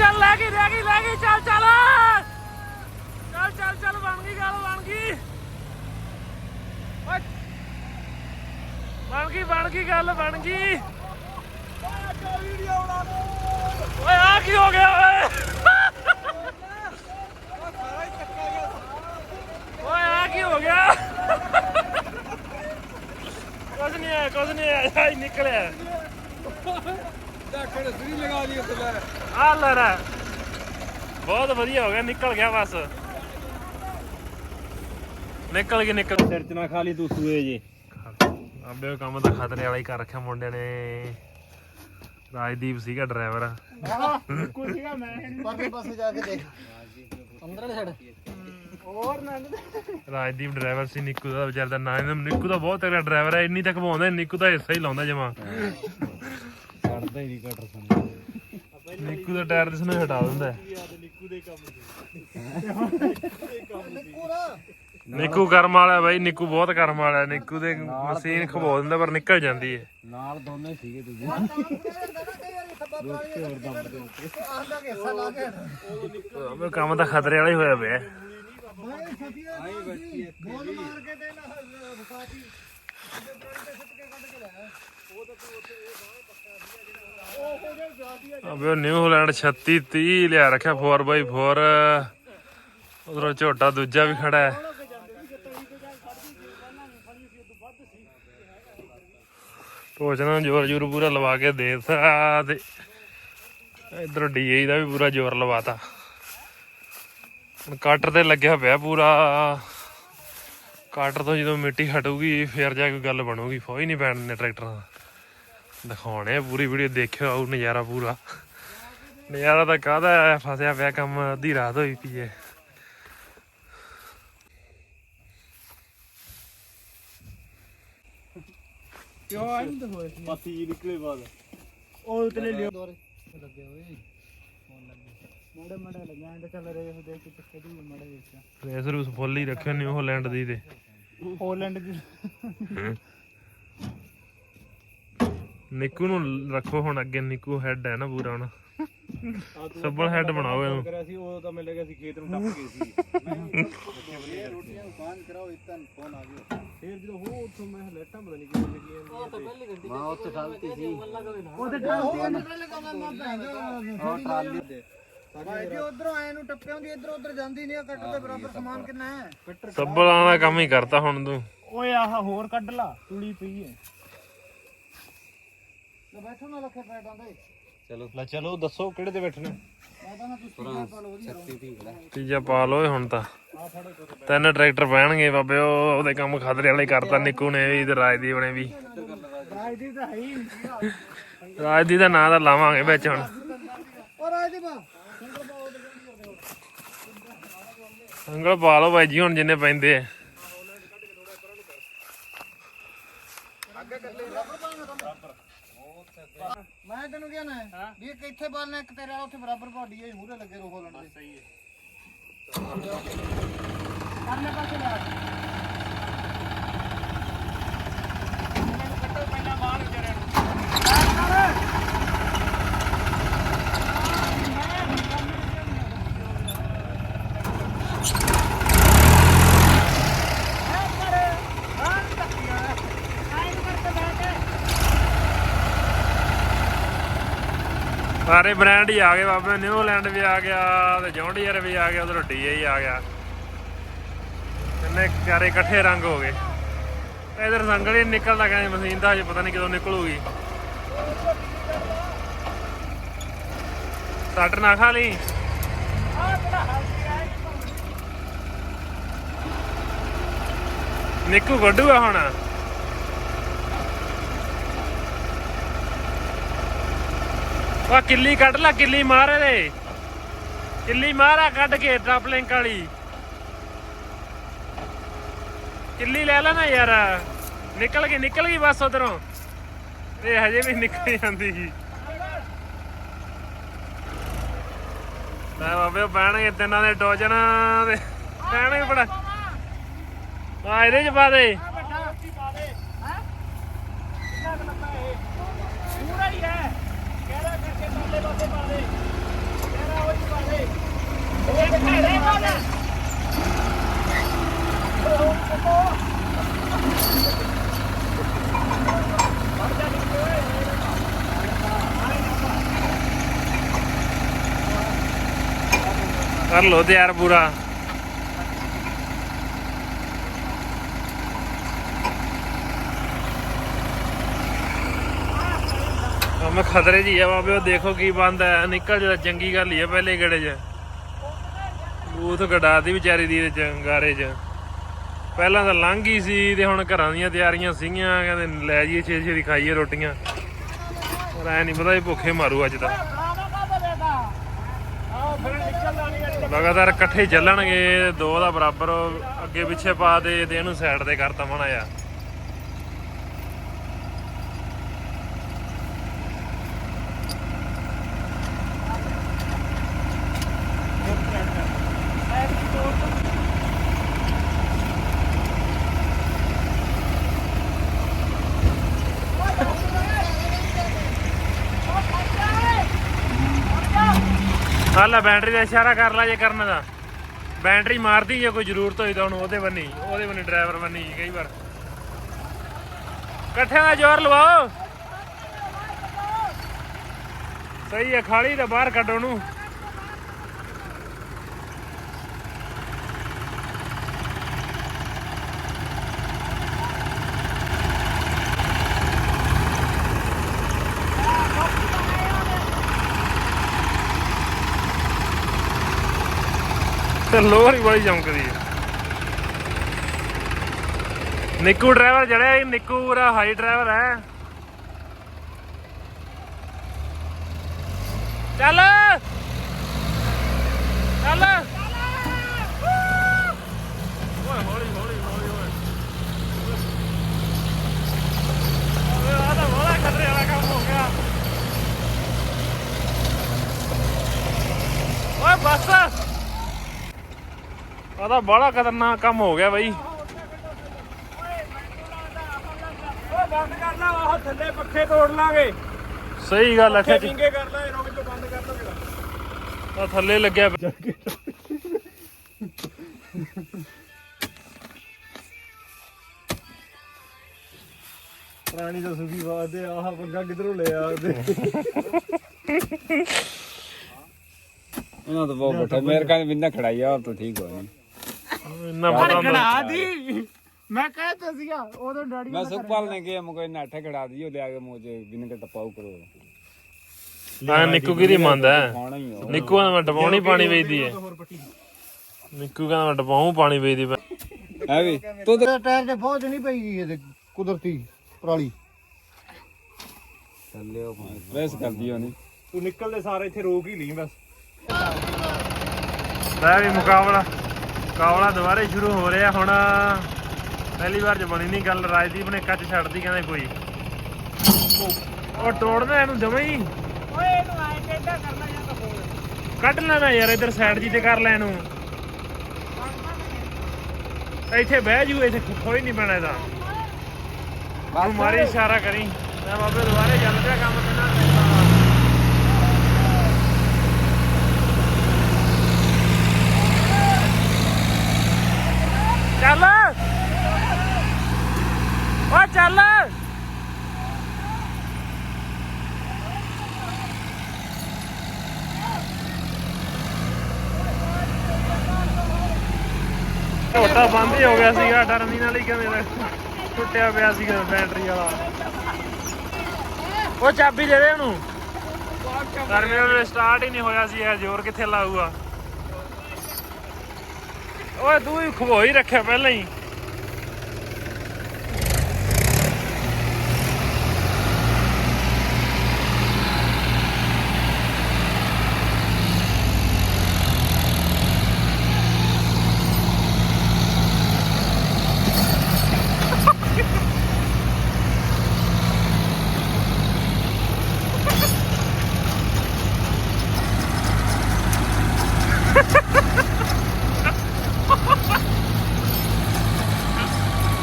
चल, लैगी लैगी लैगी, चल चल चल चल चल बन गई गल बन गई बन गई बन गई गल बन गई की हो गया, ओए। ओए, आ हो गया। कुछ नहीं है, कुछ नहीं है निकले ਆ ਲੜਾ ਬਹੁਤ ਵਧੀਆ ਹੋ ਗਿਆ ਨਿਕਲ ਗਿਆ ਬਸ। ਨਿਕਲ ਗਈ ਨਿਕਲ ਸਿਰ ਚ ਨਾ ਖਾ ਲਈ ਤੂੰ ਸੂਏ ਜੀ। ਅਬੇ ਉਹ ਕੰਮ ਤਾਂ ਖਤਰੇ ਵਾਲਾ ਹੀ ਕਰ ਰੱਖਿਆ ਮੁੰਡਿਆਂ ਨੇ। ਰਾਜਦੀਪ ਸੀਗਾ ਡਰਾਈਵਰ ਪਰਲੇ ਪਾਸੇ ਜਾ ਕੇ ਦੇਖ। ਅੰਦਰ ਵਾਲੇ ਛੱਡ। ਰਾਜਦੀਪ ਡਰਾਈਵਰ ਸੀ ਨਿੱਕੂ ਦਾ ਵਿਚਾਰ ਦਾ ਨਿੱਕੂ ਦਾ ਬਹੁਤ ਤਗੜਾ ਡਰਾਈਵਰ ਹੈ ਇੰਨੀ ਤੱਕ ਪਾਉਂਦਾ ਨਿੱਕੂ ਦਾ ਹਿੱਸਾ ਹੀ ਲਾਉਂਦਾ ਜਮਾ। ਹੀ ਨਹੀਂ ਕਟਰ ਸੁਣ ਨਿੱਕੂ ਦਾ ਟਾਇਰ ਦਿਸਨੇ ਹਟਾ ਦਿੰਦਾ ਹੈ। ਨਿੱਕੂ ਕਰਮ ਵਾਲਾ ਬਾਈ ਨਿੱਕੂ ਬਹੁਤ ਕਰਮ ਵਾਲਾ। ਨਿੱਕੂ ਦੇ ਮਸ਼ੀਨ ਦਿੰਦਾ ਪਰ ਨਿਕਲ ਜਾਂਦੀ ਹੈ। ਨਾਲ ਦੋਨੇ ਸੀਗੇ ਤੁਸੀਂ। ਕੰਮ ਤਾਂ ਖਤਰੇ ਵਾਲਾ ਹੀ ਹੋਇਆ ਪਿਆ। ਮਾਰ ਕੇ ਤੇ ਨਾ ਫਸਾਤੀ ਅਬੇ ਉਹ ਨਿਊ ਹਾਲੈਂਡ 36 30 ਲਿਆ ਰੱਖਿਆ 4x4 ਉਧਰੋਂ ਝੋਟਾ ਦੂਜਾ ਵੀ ਖੜਾ ਹੈ। ਪੋਚਣਾ ਜ਼ੋਰ ਜ਼ੋਰ ਪੂਰਾ ਲਵਾ ਕੇ ਦੇਤਾ ਤੇ ਇਧਰ ਡੀਏ ਦਾ ਵੀ ਪੂਰਾ ਜ਼ੋਰ ਲਵਾਤਾ। ਹੁਣ ਕਟਰ ਤੇ ਲੱਗਿਆ ਪਿਆ ਪੂਰਾ। ਕਟਰ ਤੋਂ ਜਦੋਂ ਮਿੱਟੀ ਹਟੂਗੀ, ਫਿਰ ਜਾ ਕੇ ਗੱਲ ਬਣੂਗੀ। ਫੋਈ ਨਹੀਂ ਪੈਣ ਟਰੈਕਟਰਾਂ ਦਾ। ਦਿਖਾਉਣੇ ਆ ਪੂਰੀ ਵੀਡੀਓ ਦੇਖਿਓ ਆਉ ਨਜ਼ਾਰਾ ਪੂਰਾ। ਨਜ਼ਾਰਾ ਤਾਂ ਕਾਹਦਾ ਫਸਿਆ ਪਿਆ ਕੰਮ ਅੱਧੀ ਰਾਤ ਹੋਈ ਪਈ ਹੈ ਕਿਉਂ ਆਈ ਨਹੀਂ ਹੋਏ ਪੱਤੀ ਜੀ ਨਿਕਲੇ ਬਾਅਦ। ਉਹ ਉਤਲੇ ਲਿਓ। ਲੱਗੇ ਹੋਏ। ਮੋੜੇ ਮੜੇ ਲੱਗਿਆ ਐਂਡ ਚੱਲ ਰਹੇ ਹੋ ਦੇਖ ਕੇ ਚੱਕੇ ਦੀ ਮੜੇ ਵਿੱਚ ਰੇਸ ਰੂਸ ਫੁੱਲ ਹੀ ਰੱਖਿਓ ਨਿਊ ਹਾਲੈਂਡ ਦੀ ਤੇ। ਪੋਲੈਂਡ ਦੀ। ਨਿੱਕੂ ਨੂੰ ਰੱਖੋ ਹੁਣ ਅੱਗੇ ਨਿੱਕੂ ਹੈਡ ਹੈ ਨਾ ਪੂਰਾ ਹੁਣ। ਸੱਬਲ ਹੈਡ ਬਣਾਓ ਇਹਨੂੰ। ਕਰਿਆ ਸੀ ਉਹ ਤਾਂ ਮਿਲ ਗਿਆ ਸੀ ਖੇਤ ਨੂੰ ਟੱਪ ਗਏ ਸੀ। ਰੋਟੀਆਂ ਨੂੰ ਕਾਨ ਕਰਾਓ ਇਤਾਂ ਫੋਨ ਆ ਗਿਆ ਫਿਰ ਜਦੋਂ ਉਹ ਉੱਥੋਂ ਮੈਂ ਲੈਟਾਂ ਪਤਾ ਨਹੀਂ ਕਿਵੇਂ ਲੱਗੀਆਂ ਉਹ ਤਾਂ ਪਹਿਲੀ ਗੱਡੀ ਮਾਂ ਉੱਥੇ ਖਾਲਤੀ ਸੀ ਉਹ ਤੇ ਟਰਾਲੀ ਨਿਕਲ ਲਗਾ ਮੈਂ ਭੈਂਦਾ ਉਹ ਟਰਾਲੀ ਦੇ ਭਾਈ ਜੀ ਉਧਰੋਂ ਆਏ ਨੂੰ ਟੱਪੇ ਹੁੰਦੀ ਇਧਰ ਉਧਰ ਜਾਂਦੀ ਨਹੀਂ ਕੱਟ ਦੇ ਬਰਾਬਰ ਸਮਾਨ ਕਿੰਨਾ ਹੈ ਸੱਬਲਾਂ ਦਾ ਕੰਮ ਹੀ ਕਰਤਾ ਹੁਣ ਤੂੰ। ਓਏ ਆਹ ਹੋਰ ਕੱਢ ਲਾ ਤੂੜੀ ਪਈ ਹੈ ਲੈ ਬੈਠੋ ਨਾ ਲੱਖੇ ਪੈਟਾਂ ਦੇ ਚਲੋ ਲੈ ਚਲੋ ਦੱਸੋ ਕਿਹੜੇ ਤੇ ਬੈਠਣੇ? ਮੈਂ ਤਾਂ ਨਾ ਤੁਸੀਂ ਪਾ ਲਓ ਵਧੀਆ ਤੀਜਾ ਪਾ ਲਓ ਹੁਣ ਤਾਂ। ਤਿੰਨ ਟਰੈਕਟਰ ਪੈਣਗੇ ਬਾਬੇ ਉਹ ਉਹਦੇ ਕੰਮ ਖਤਰੇ ਵਾਲੇ ਕਰਤਾ ਨਿੱਕੂ ਨੇ ਵੀ ਤੇ ਰਾਜਦੀਪ ਨੇ ਵੀ। ਰਾਜ ਦੀ ਤਾਂ ਹੈ ਹੀ ਰਾਜਦੀਪ ਦਾ ਨਾਂ ਤਾਂ ਲਾਵਾਂਗੇ ਵਿੱਚ ਹੁਣ। ਉਹ ਰਾਜ ਦੀ ਬਾ ਅੰਗਲ ਪਾ ਲਓ ਬਾਈ ਜੀ ਹੁਣ ਜਿੰਨੇ ਪੈਂਦੇ ਆ। ਮੈਂ ਤੈਨੂੰ ਕਿਹਾ ਨਾ ਵੀ ਇੱਕ ਇੱਥੇ ਬਾਲਣਾ ਇੱਕ ਤੇਰਾ ਉੱਥੇ ਬਰਾਬਰ ਭਾਡੀ ਹੈ ਮੂਹਰੇ ਲੱਗੇ ਰੋਹ ਲੈਣ ਦੇ। ਸਹੀ ਹੈ। ਕਰਨੇ ਪਾਸੇ ਲਾ। ਸਾਰੇ ਬ੍ਰਾਂਡ ਹੀ ਆ ਗਏ ਬਾਬੇ ਨਿਊਜ਼ੀਲੈਂਡ ਵੀ ਆ ਗਿਆ ਤੇ ਜੌਂਡੀਅਰ ਵੀ ਆ ਗਿਆ, ਉਧਰ ਡੀਏ ਹੀ ਆ ਗਿਆ। ਕਿੰਨੇ ਚਾਰੇ ਇਕੱਠੇ ਰੰਗ ਹੋ ਗਏ। ਇਧਰ ਸੰਗਲ ਨਿਕਲਦਾ, ਕਹਿੰਦੇ ਮਸ਼ੀਨ ਦਾ ਹਜੇ ਪਤਾ ਨਹੀਂ ਕਦੋਂ ਨਿਕਲੂਗੀ। ਸੱਟ ਨਾ ਖਾ ਲਈ। ਨਿੱਕੂ ਵੱਡੂਆ ਹੁਣ। ਆ ਕਿੱਲੀ ਕੱਢ ਲੈ, ਕਿੱਲੀ ਮਾਰ ਇਹਦੇ। ਕਿੱਲੀ ਮਾਰਾ ਕੱਢ ਕੇ ਟਰਪ ਲਿੰਕ ਵਾਲੀ। ਕਿੱਲੀ ਲੈ ਲੈ ਨਾ ਯਾਰ। ਨਿਕਲ ਗਈ ਨਿਕਲ ਗਈ ਬਸ ਉਧਰੋਂ। ਇਹ ਹਜੇ ਵੀ ਨਿਕਲ ਜਾਂਦੀ ਸੀ। ਲੈ ਬਾਬੇ ਬਹਿਣਗੇ ਤਿੰਨਾਂ ਦੇ ਡੋਜਨ ਤੇ ਬਹਿਣਗੇ ਬੜਾ ਆ ਇਹਦੇ ਚ ਪਾ ਦੇ। ਪੂਰਾ ਪਰਲੇ ਪਾਸੇ ਪਾ ਦੇ ਮੇਰਾ ਉਹ ਪਾ ਦੇ ਉਹ ਦਿਖਾ ਦੇ ਕੋਨਾ ਉਹ ਕੋਨਾ ਕਰ ਲੋ ਤੇ ਯਾਰ ਪੂਰਾ। ਮੈਂ ਖਤਰੇ ਜੀ ਆ ਬਾਬੇ, ਉਹ ਦੇਖੋ ਕੀ ਬੰਦ ਹੈ। ਨਿਕਲ ਜਾ ਚੰਗੀ ਗੱਲ ਹੀ ਆ ਪਹਿਲੇ ਗੇੜੇ 'ਚ। ਬੂਥ ਗਡਾਤੀ ਵਿਚਾਰੀ ਦੀ ਇਹਦੇ ਚ ਗਾਰੇ 'ਚ। ਪਹਿਲਾਂ ਤਾਂ ਲੰਘ ਗਈ ਸੀ ਤੇ ਹੁਣ ਘਰਾਂ ਦੀਆਂ ਤਿਆਰੀਆਂ ਸੀਗੀਆਂ, ਕਹਿੰਦੇ ਲੈ ਜਾਈਏ ਛੇ ਛੇ ਦੀ ਖਾਈਏ ਰੋਟੀਆਂ। ਪਰ ਐ ਨਹੀਂ ਪਤਾ ਇਹ ਭੁੱਖੇ ਮਾਰੂ ਅੱਜ ਤਾਂ। ਲਗਾਤਾਰ ਇਕੱਠੇ ਚੱਲਣਗੇ, ਦੋ ਦਾ ਬਰਾਬਰ ਅੱਗੇ ਪਿੱਛੇ ਪਾ ਦੇ, ਤੇ ਇਹਨੂੰ ਸਾਈਡ ਤੇ ਕਰਤਾ ਮਣਾ ਆ ਆ ਲੈ ਬੈਟਰੀ ਦਾ ਇਸ਼ਾਰਾ ਕਰ ਲਾ ਜੇ ਕਰਨ ਦਾ। ਬੈਟਰੀ ਮਾਰਦੀ ਜੇ ਕੋਈ ਜ਼ਰੂਰਤ ਹੋਈ ਤਾਂ ਉਹਨੂੰ ਉਹਦੇ ਬੰਨੀ ਉਹਦੇ ਬੰਨੀ ਡਰਾਈਵਰ ਬੰਨੀ ਕਈ ਵਾਰ। ਇਕੱਠਿਆਂ ਦਾ ਜ਼ੋਰ ਲਵਾਓ। ਸਹੀ ਹੈ ਖਾਲੀ ਤਾਂ ਬਾਹਰ ਕੱਢੋ ਨੂੰ ਤੇ ਲੋਹਰ ਹੀ ਬੜੀ ਚਮਕਦੀ ਹੈ ਨਿੱਕੂ ਡਰਾਈਵਰ ਜਿਹੜਾ ਇਹ ਨਿੱਕੂ ਪੂਰਾ ਹਾਈ ਡਰਾਈਵਰ ਹੈ ਚੱਲ ਚੱਲ ਓਏ ਹੌਲੀ ਹੌਲੀ ਹੌਲੀ ਓਏ ਓਏ ਆਹ ਤਾਂ ਬੜਾ ਖਤਰੇ ਵਾਲਾ ਕੰਮ ਹੋ ਗਿਆ ਓਏ ਬੱਸ ਆ ਤਾਂ ਬੜਾ ਖਤਰਨਾਕ ਕੰਮ ਹੋ ਗਿਆ ਬਾਈ। ਓ ਬੰਦ ਕਰ ਲਾ ਆਹ ਥੱਲੇ ਪੱਖੇ ਤੋੜ ਲਾਂਗੇ। ਸਹੀ ਗੱਲ ਹੈ ਖਿੱਚ ਵਿੰਗੇ ਕਰ ਲਾ ਰੋਕ ਤੋਂ ਬੰਦ ਕਰ ਲਾ ਆ ਥੱਲੇ ਲੱਗਿਆ ਪਿਆ। ਰਾਣੀ ਦਾ ਸੁਖੀ ਵਾਦੇ ਆਹ ਪੰਗਾ ਕਿਧਰੋਂ ਲੈ ਆਦੇ ਉਹਨਾਂ ਤਾਂ ਬਹੁਤ ਬੈਠਾ। ਮੇਰੇ ਕਾਨ ਬਿੰਨਾ ਖੜਾਈ ਆ ਤਾਂ ਠੀਕ ਹੋਣੀ ਇੰਨਾ ਪਤਾ ਹੁੰਦਾ ਦੀ। ਮੈਂ ਕਹਿਤਾ ਸੀਗਾ ਉਦੋਂ ਡੈਡੀ ਮੈਂ ਸੁਖਪਾਲ ਨੇ ਕਿਹਾ ਮੁਕੋ ਇਹਨਾਂ ਅੱਠੇ ਖੜਾ ਦਿਓ ਲਿਆ ਕੇ ਮੋਜੇ ਬਿਨ ਕੇ ਟਪਾਉ ਕਰੋ। ਹਾਂ ਨਿੱਕੂ ਮੰਨਦਾ? ਖਾਣਾ ਹੀ ਹੋ ਨਿੱਕੂ ਕਹਿੰਦਾ ਮੈਂ ਟਪਾਉਣੀ ਪਾਣੀ ਵੇਚਦੀ ਹੈ? ਨਿੱਕੂ ਕਹਿੰਦਾ ਮੈਂ ਟਪਾਉਂ ਪਾਣੀ ਵੇਚਦੀ ਪਈ ਹੈ ਵੀ? ਤੂੰ ਤਾਂ ਟਾਇਰ ਤੇ ਫੌਜ ਨਹੀਂ ਪਈ ਗਈ ਇਹਦੇ ਕੁਦਰਤੀ ਪਰਾਲੀ। ਥੱਲੇ ਉਹ ਪ੍ਰੈਸ ਕਰਦੀ ਹੋਣੀ ਤੂੰ ਨਿਕਲਦੇ ਸਾਰੇ ਇੱਥੇ ਰੋਕ ਹੀ ਲਈ ਬਸ। ਲੈ ਵੀ ਮੁਕਾਬਲਾ। ਮੁਕਾਬਲਾ ਦੁਬਾਰੇ ਸ਼ੁਰੂ ਹੋ ਰਿਹਾ ਹੁਣ ਪਹਿਲੀ ਵਾਰ ਚ ਬਣੀ ਨਹੀਂ ਗੱਲ ਰਾਜਦੀਪ ਨੇ ਕੱਚ ਛੱਡਦੀ ਕਹਿੰਦੇ ਕੋਈ। ਉਹ ਤੋੜਨਾ ਇਹਨੂੰ ਜਮਾ ਹੀ। ਓਏ ਇਹਨੂੰ ਐ ਟੇਡਾ ਕਰਨਾ ਜਾਂ ਤਾਂ ਹੋਰ। ਕੱਢ ਲੈਣਾ ਯਾਰ ਇੱਧਰ ਸਾਈਡ ਜੀ ਤੇ ਕਰ ਲੈ ਇਹਨੂੰ। ਇੱਥੇ ਬਹਿ ਜੂ ਇੱਥੇ ਕੋਈ ਨਹੀਂ ਪੈਣਾ ਇਹਦਾ। ਤੂੰ ਮਾਰੀ ਇਸ਼ਾਰਾ ਕਰੀ। ਮੈਂ ਬਾਬੇ ਦੁਬਾਰੇ ਚੱਲ ਪਿਆ ਕੰਮ ਕਿੰਨਾ ਚੱਲ ਓ ਚੱਲ ਝੋਟਾ ਬੰਦ ਹੀ ਹੋ ਗਿਆ ਸੀਗਾ ਟਰਮੀਨਲ ਹੀ ਕਿਵੇਂ ਟੁੱਟਿਆ ਪਿਆ ਸੀਗਾ ਬੈਟਰੀ ਵਾਲਾ। ਉਹ ਚਾਬੀ ਦੇ ਦੇ ਉਹਨੂੰ। ਟਰਮੀਨਲ ਸਟਾਰਟ ਹੀ ਨਹੀਂ ਹੋਇਆ ਸੀ, ਇਹ ਜ਼ੋਰ ਕਿੱਥੇ ਲਾਊਗਾ? ਓਏ, ਤੂੰ ਹੀ ਖਵੋਈ ਰੱਖਿਆ ਪਹਿਲਾਂ ਹੀ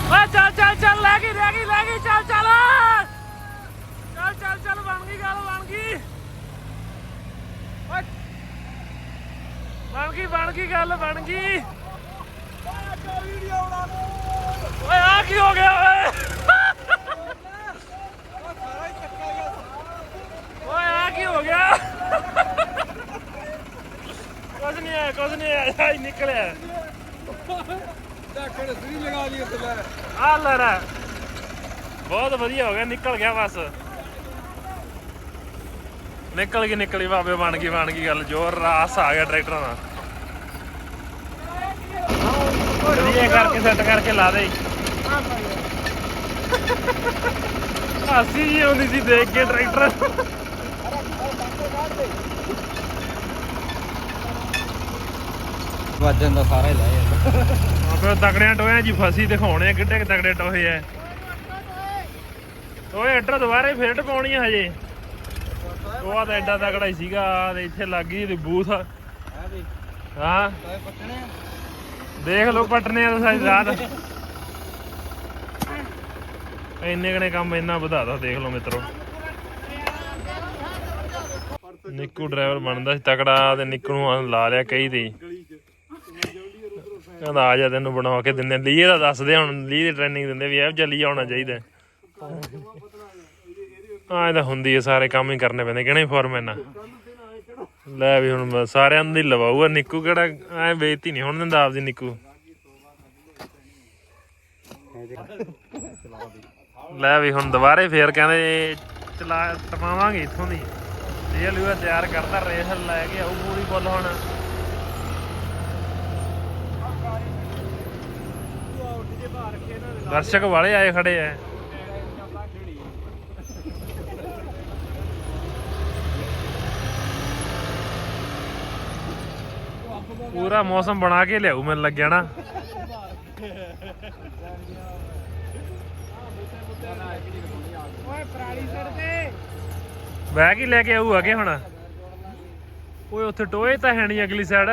ਓਏ ਚੱਲ ਚੱਲ ਚੱਲ ਲੈ ਗਈ ਲੈ ਗਈ ਲੈ ਗਈ ਚੱਲ ਚੱਲ ਚੱਲ ਚੱਲ ਚੱਲ ਬਣ ਗਈ ਗੱਲ ਬਣ ਗਈ ਓਏ ਬਣ ਗਈ ਬਣ ਗਈ ਗੱਲ, ਬਣ ਗਈ। ਓਏ ਆ ਕੀ ਹੋ ਗਿਆ, ਓਏ? ਓਏ ਆ ਕੀ ਹੋ ਗਿਆ? ਕੁਛ ਨੀ ਨਹੀਂ ਆਇਆ ਕੁਝ ਨਹੀਂ ਆਇਆ ਹੀ ਨਿਕਲਿਆ। ਢਾਕਣ ਸਰੀ ਲਗਾ ਲਈ ਉੱਤੇ ਲੈ ਆ ਲੈ। ਬਹੁਤ ਵਧੀਆ ਹੋ ਗਿਆ, ਨਿਕਲ ਗਿਆ ਬਸ। ਨਿਕਲ ਗਈ, ਨਿਕਲੀ ਬਾਬੇ ਬਣ ਗਈ ਬਣ ਗਈ ਗੱਲ, ਜੋਰ ਰਾਸ ਆ ਗਿਆ ਟਰੈਕਟਰਾਂ ਦਾ। ਵਧੀਆ ਕਰਕੇ ਸੈੱਟ ਕਰਕੇ ਲਾ ਦੇ। ਹਾਸੀ ਜੀ ਆਉਂਦੀ ਸੀ ਦੇਖ ਕੇ ਟਰੈਕਟਰ। ਵਾਜਨ ਦਾ ਸਾਰਾ ਹੀ ਲਾਇਆ ਆਪੇ ਤਕੜਿਆਂ ਟੋਇਆਂ ਜੀ ਫਸੀ ਦਿਖਾਉਣੇ ਕਿੱਡੇ ਕੁ ਤਕੜੇ ਟੋਏ ਐ ਓਏ ਐਡਰ ਦੁਬਾਰੇ ਫੇਟ ਪਾਉਣੀ ਆ ਹਜੇ। ਉਹ ਤਾਂ ਐਡਾ ਤਕੜਾ ਹੀ ਸੀਗਾ ਤੇ ਇੱਥੇ ਲੱਗ ਗਈ ਇਹਦੀ ਬੂਥ। ਹੈ। ਹਾਂ ਪੱਟਣੇ ਦੇਖ ਲਓ ਪਟਨੇ ਆ ਸਾਰੀ ਰਾਤ। ਇੰਨੇ ਕਨੇ ਕੰਮ ਇੰਨਾ ਵਧਾਦਾ ਦੇਖ ਲਓ ਮਿੱਤਰੋ। ਨਿੱਕੂ ਡਰਾਈਵਰ ਬਣਦਾ ਸੀ, ਤਕੜਾ ਤੇ ਨਿੱਕੂ ਨੂੰ ਲਾ ਲਿਆ ਕਈ ਤੇ। ਹੀ। ਕਹਿੰਦਾ, ਆ ਜਾ ਤੈਨੂੰ ਬਣਾ ਕੇ ਦਿੰਦੇ ਲੀਏ ਦਾ ਦੱਸਦੇ ਹੁਣ ਲੀ ਦੀ ਟ੍ਰੇਨਿੰਗ ਦਿੰਦੇ ਵੀ ਇਹ ਜੱਲੀ ਆਉਣਾ ਚਾਹੀਦਾ। ਆ ਤਾਂ ਹੁੰਦੀ ਹੈ ਸਾਰੇ ਕੰਮ ਹੀ ਕਰਨੇ ਪੈਂਦੇ ਕਿਹਨੇ ਫੋਰਮੈਨ ਆ ਲੈ ਵੀ ਹੁਣ ਬਸ ਸਾਰਿਆਂ ਦੀ ਲਵਾਊਗਾ। ਨਿੱਕੂ ਕਿਹੜਾ? ਐ ਬੇਇੱਜ਼ਤੀ ਨਹੀਂ, ਹੁਣ ਦਿੰਦਾ ਆਪਦੀ ਨਿੱਕੂ। ਲੈ ਵੀ ਹੁਣ ਦੁਬਾਰੇ ਫੇਰ ਕਹਿੰਦੇ ਚਲਾ ਟਪਾਵਾਂਗੇ ਇੱਥੋਂ ਦੀ। ਇਹ ਲਿਆ ਤਿਆਰ ਕਰਦਾ ਰੇਸ ਲੈ ਕੇ ਆਊ ਪੂਰੀ ਬੁੱਲ ਹੁਣ। ਦਰਸ਼ਕ ਵਾਲੇ ਆਏ ਖੜੇ ਐ। ਪੂਰਾ ਮੌਸਮ ਬਣਾ ਕੇ ਲਿਆਊ ਮੈਨੂੰ ਲੱਗਿਆ ਨਾ। ਓਏ ਪਰਾਲੀ ਸੜ ਤੇ। ਬੈਗ ਹੀ ਲੈ ਕੇ ਆਊ ਅਗੇ ਹੁਣ। ਓਏ ਉੱਥੇ ਟੋਏ ਤਾਂ ਹੈ ਨਹੀਂ ਅਗਲੀ ਸਾਈਡ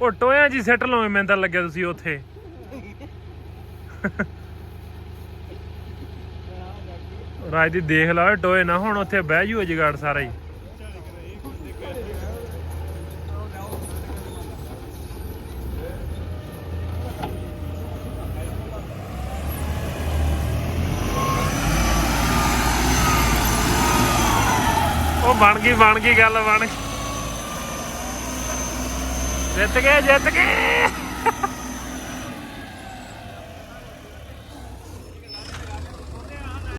ਉਹ ਟੋਇਆਂ ਜੀ ਸੈੱਟ ਲਾਉਂ ਮੈਨੂੰ ਤਾਂ ਲੱਗਿਆ ਤੁਸੀਂ ਉੱਥੇ। ਰਾਜ ਦੀ ਦੇਖ ਲਾ ਓਏ ਟੋਏ ਨਾ ਹੁਣ ਉੱਥੇ ਬਹਿ ਜੂ ਜਗਾੜ ਸਾਰਾ ਹੀ। ਬਣ ਗਈ ਬਣ ਗਈ ਗੱਲ ਬਣ ਗਈ। ਜਿੱਤ ਗਏ ਜਿੱਤ ਗਏ